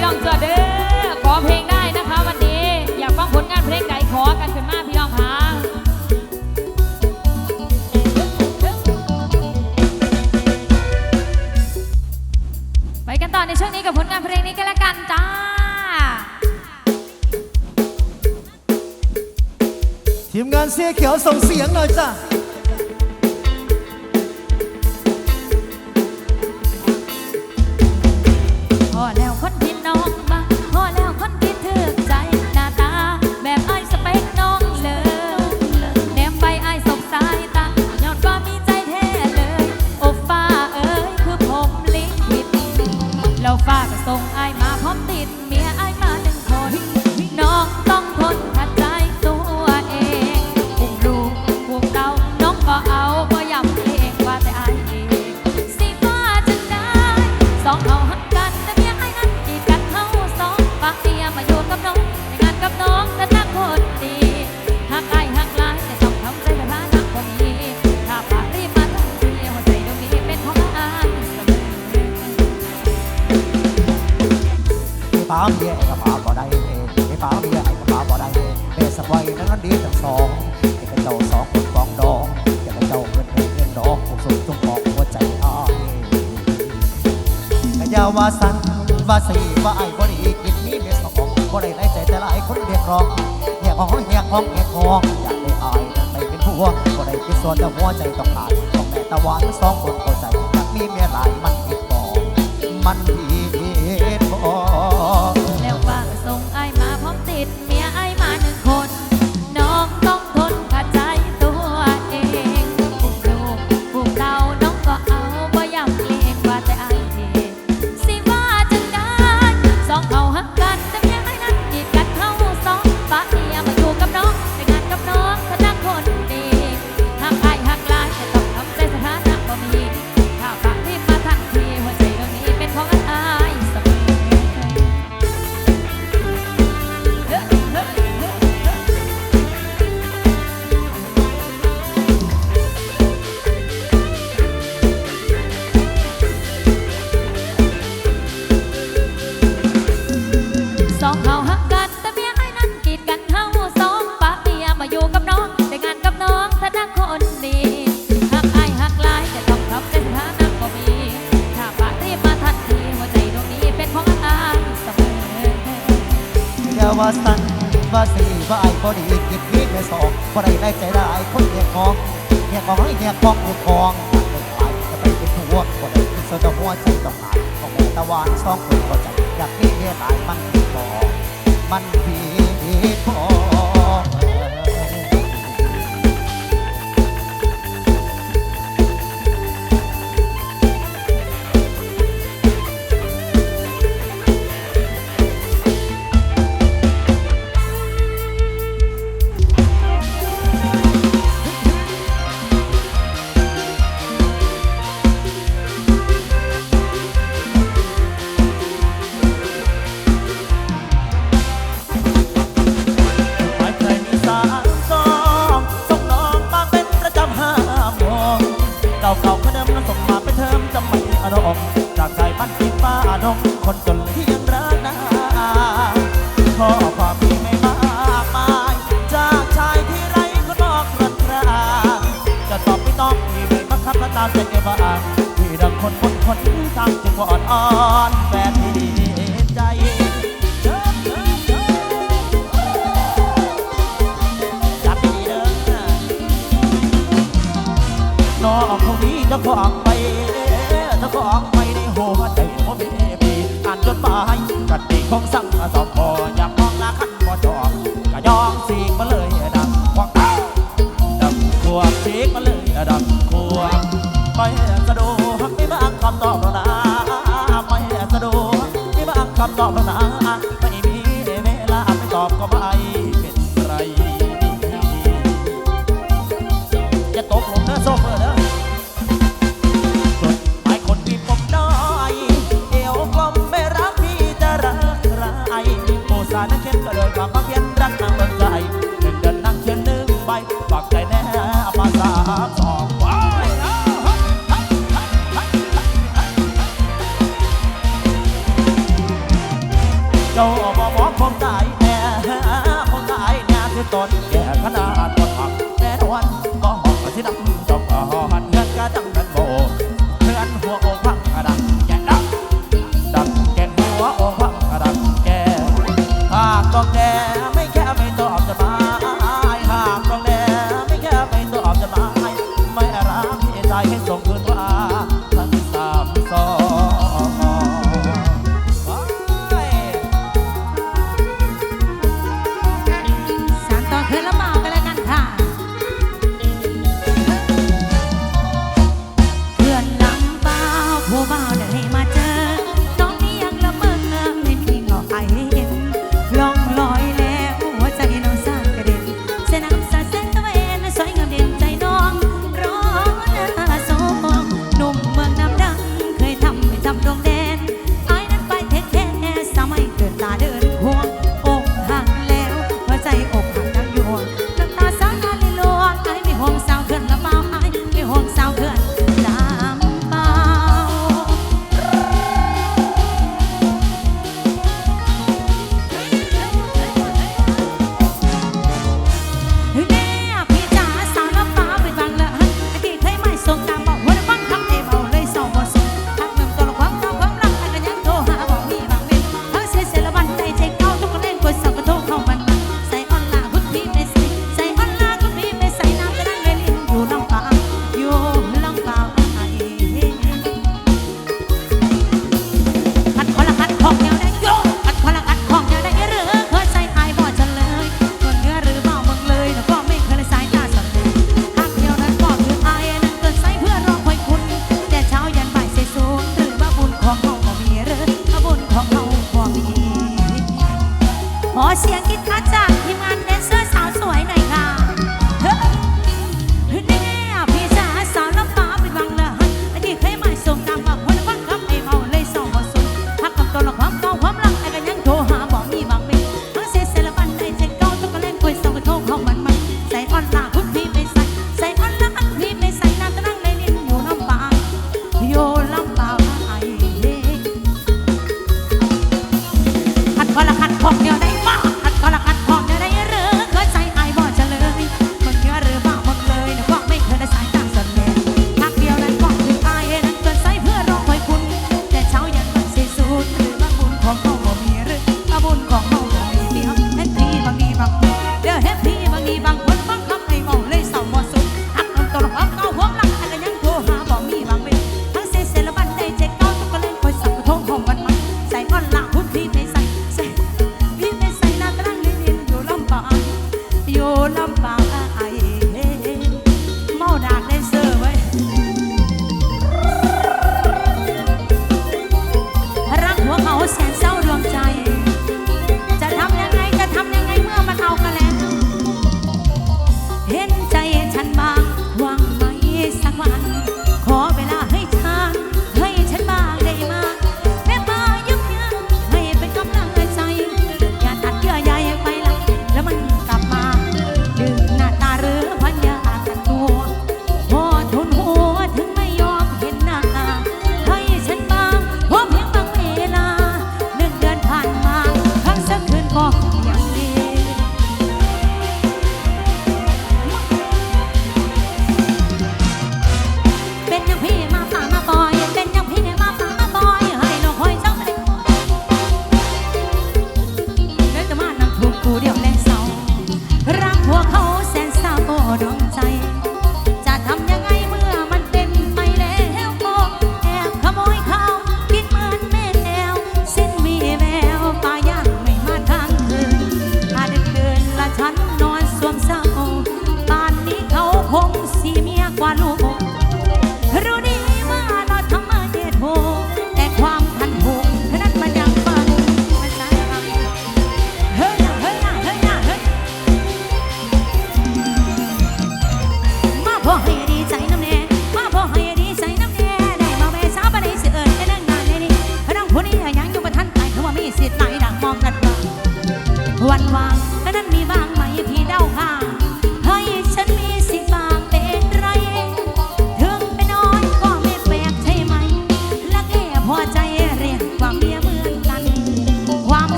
พี่น้องเจอเด้อขอเพลงได้นะคะ วันนี้อยากฟังผลงานเพลงใดขอกันขึ้นมาพี่น้องคะไปกันต่อในช่วงนี้กับผลงานเพลงนี้กันละกันจ้าทีมงานเสื้อเขียวส่งเสียงหน่อยจ้า ส่งไอ้มาพร้อมติดเมีย เบี้ยกระพาบ่ได้เองไอ้ฟ้าเบียไอ้กระพาบ่ได้เบี้ยสักไว้นั้นดีทั้งสองไอ้กระเจ้าสองคนฟองดองไอ้กระเจ้าเงินเงินดอกผมสุดจงบอกหัวใจอ้อยกระยาว่าสั้นว่าสี่ว่าไอ้บ่ดีกินนี้เบี้สองบ่ได้ไรใจแต่หลายคนเรียกร้องเหกห้องเหกห้องแหกของอยากได้อายนั้นไม่เป็นผัวบ่ได้คิดส่วนแต่หัวใจต้องขาดต้องแม่ตะวันสองคนเข้าใจอยากมีเมียหลายมันผิดบอกมันผิด สตหัวใจต้องหาก็ของตะวันสองคนก็ใจอยากที่เรีายมันผีพอมันผีพอานอจากสายพันธุ์กินป้านองคนจนที่ยังรักนาข้อความที่ไม่มากมาย จากชายที่ไร้คนนอกรักราจะตอบไม่ต้องที่ไม่มาคับและตามใจเก็บบ้างที่ดังคนคนคนทางจึงว่าอ่อน ไม่สะดวกไม่บางคำตอบเราหนาไม่สะดวกไม่บางคำตอบ อน ลำบาก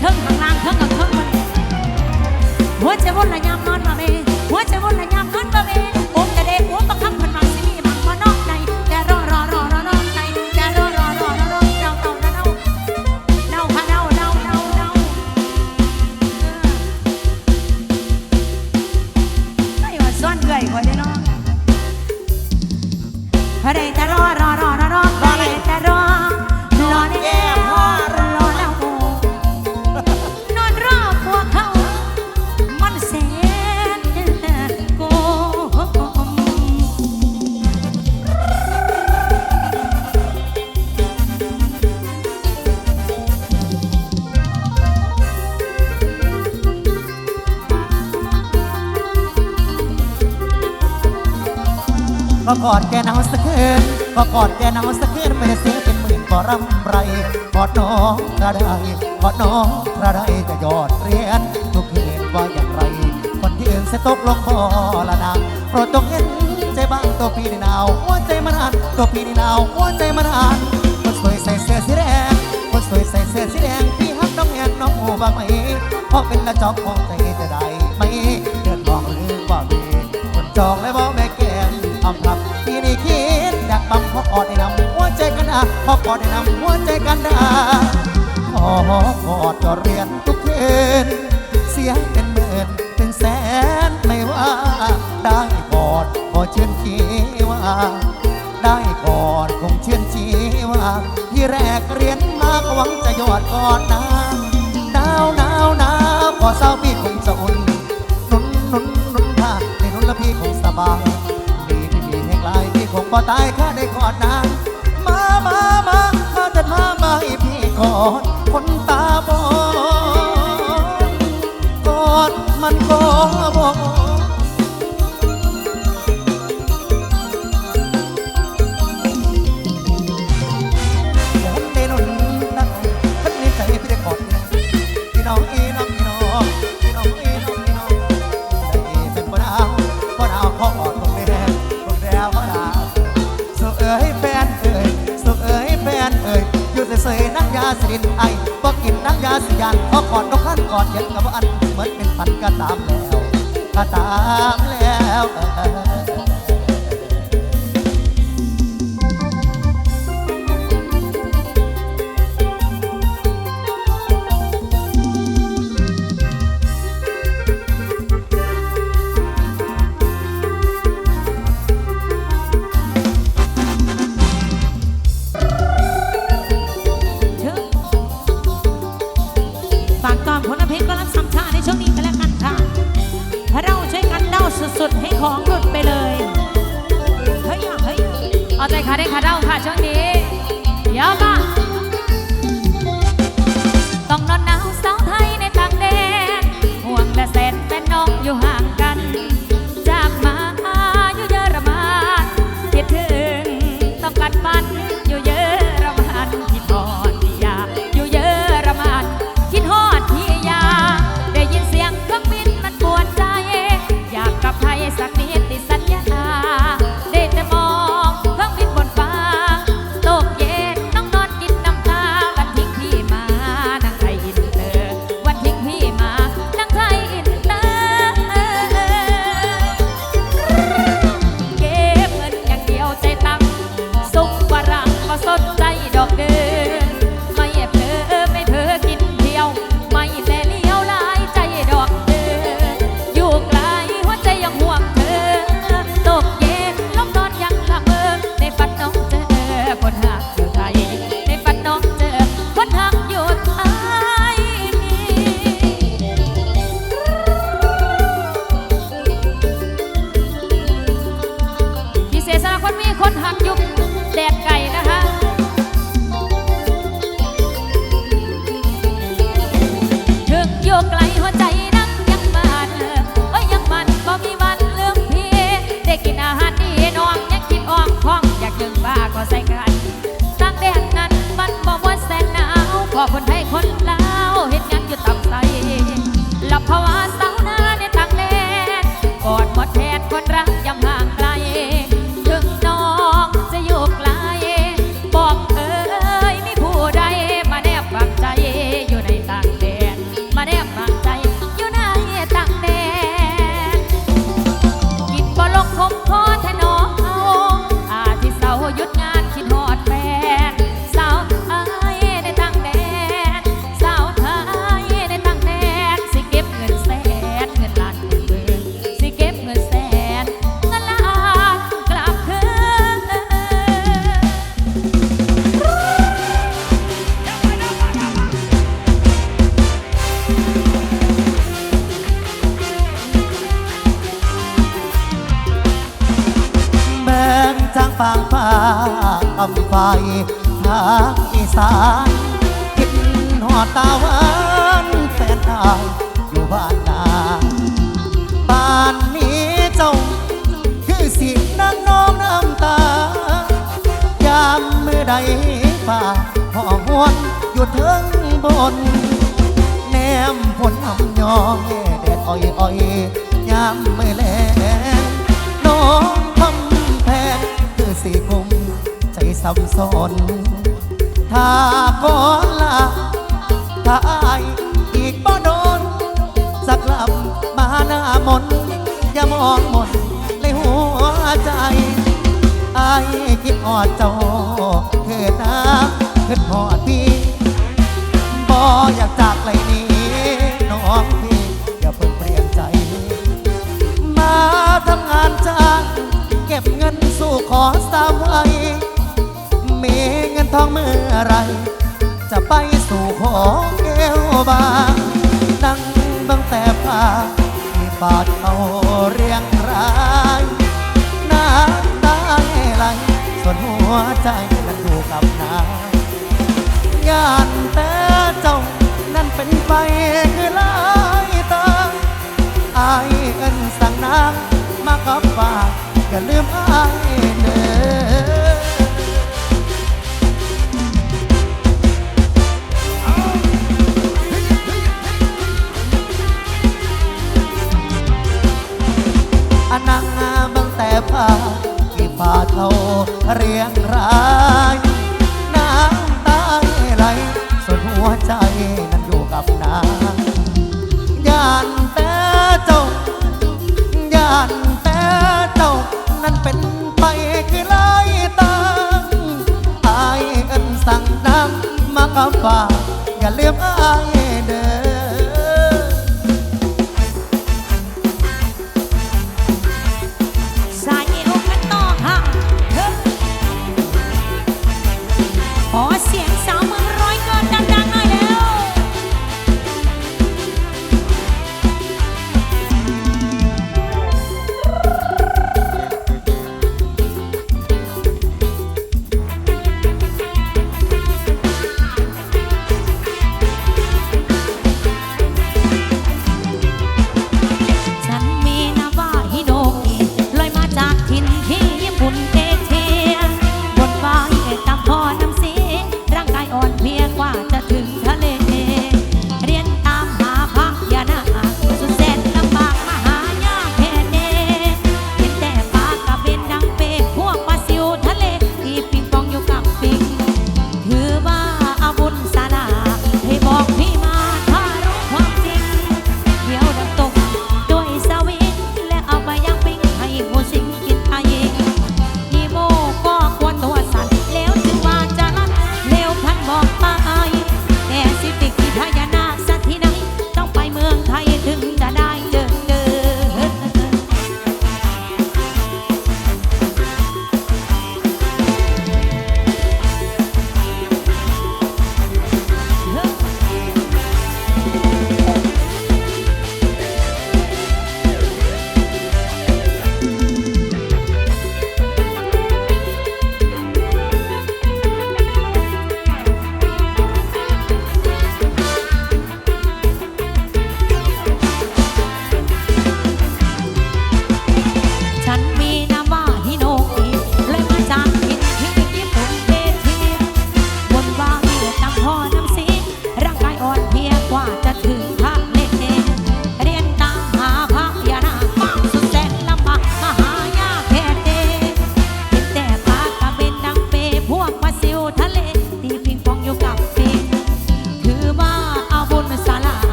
เทิงข้างล่างเทิงกับเทิงบนหัวใจวนระยำนอนมาเมหัวใจวนระยำ ก็กอดแกหนาวสักคืนก็กอดแกหนาวสักคืนไม่ได้เสียเป็นหมื่นก็รำไรกอดน้องกระไดกอดน้องกระไดจะยอดเรียนทุกคืนว่าอย่างไร คนที่อื่นจะตกลงบ่ละนางโปรดจงเห็นใจบ้างตัวพี่นี่หนาวหัวใจมันอ่านตัวพี่นี่หนาวหัวใจมันอ่านคนสวยใส่เสื้อสีแดงคนสวยใส่เสื้อสีแดงพี่ฮักน้องแอนน้องหูบ้างไหมเพราะเป็นละจอกของใจจะได้ไหมเดือดร้อนหรือว่ามีคนจองและบอกแม่ำพับที่นี่คิดอยากปั๊มพอกอดในน้ำหัวใจกันนะพอกอดในน้ำหัวใจกันนะขอกอดก็เรียนทุกคืนเสียงเป็นหมื่นเป็นแสนไม่ว่า ได้กอดขอเชื่อชีว่า ได้กอดคงเชื่อชีว่าที่แรกเรียนมาก็หวังจะยอดกอดน้ำหนาวหนาวหนาวพอเศร้าพี่คงจะอุ่นนุนนุนนุนผ้าในนุนแล้วพี่คงสบาย ตายข้าได้กอดนางมามามามาจะมามาให้พี่กอด มาตามแล้ว สุดให้ของหลุดไปเลยเฮ้ยอะเฮ้ยเอาใจขาได้ขาเด้าค่ะช่วงนี้เดี๋ยวมา ใดฝ่าห่อหวนอยู่เทิงบน แนมผลทำยองแดดอ้อยอ้อยยามไมือแลงน้องทำแพงคือสีกุมใจสับสนถ้าก่อนลาถ้าอายอีกบ่โดน สักลำมาหน้ามนอย่ามองหมดในหัวใจ อายคิดอดเจ้าเถิดนะคิดหอดพี่บ่อยากจากไรนี้น้องพี่อย่าเพิ่งเปลี่ยนใจ มาทำงานจ้างเก็บเงินสู่ขอสาวไว้มีเงินทองเมื่อไร จะไปสู่ขอแก้วบา อันนังบังแต่ผ้าที่ฝ่าเท่าเรียงรายน้ำตาไหลส่วนหัวใจนั้นอยู่กับนางยานแต่เจ้ายานแต่เจ้านั้นเป็นไปคือลายตางอายเอินสั่งน้ำมากับฝากอย่าลืมอาย